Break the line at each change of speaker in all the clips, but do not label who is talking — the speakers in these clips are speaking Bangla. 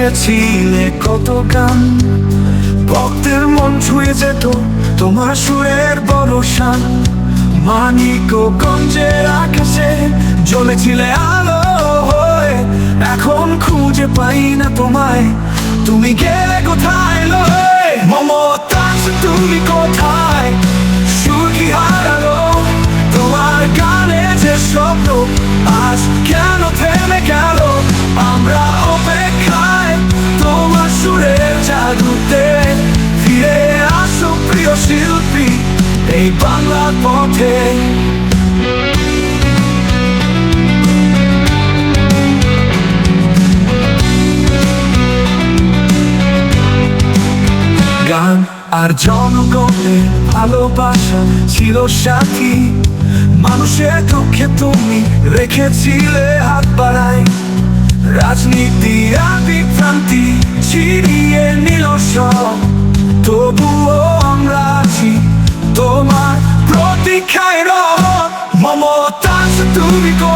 লিখেছিলে কত গান? ভক্তের মন ছুঁয়ে যেত তোমার সুরের বড় শান। মানিক গঞ্জের আকাশে জ্বলেছিলে আলো হয়ে। এখন খুঁজে পাই না তোমায়। তুমি গেলে কোথায় লয়? মমতা তুমি কোথায়? সুখী হারালো শিল্পী এই বাংলার পথে। গান আর জনগণের ভালোবাসা ছিল সাথী। মানুষের দুঃখে তুমি রেখেছিলে হাত বাড়াই রাজনীতি আর বিভ্রান্তি ছিড়িয়ে নিল সব। তবুও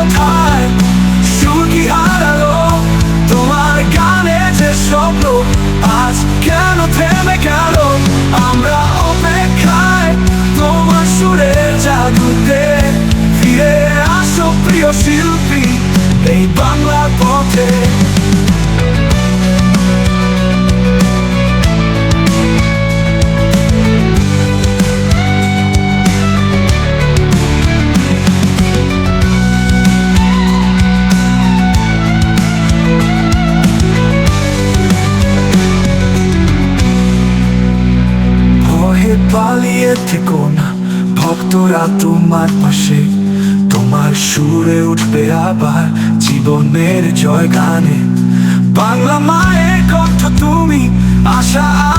কোথায় তোমার গানে যে স্বপ্ন, আজ কেন থেমে গেল? আমরা অপেক্ষায় তোমার সুরের জাদুতে ফিরে আসো প্রিয় শিল্পী, এই বাংলার পথে। পালিয়ে থেকো না। ভক্তরা তোমার পাশে। তোমার সুরে উঠবে আবার জীবনের জয় গানে বাংলা মায়ের কণ্ঠ তুমি, আশা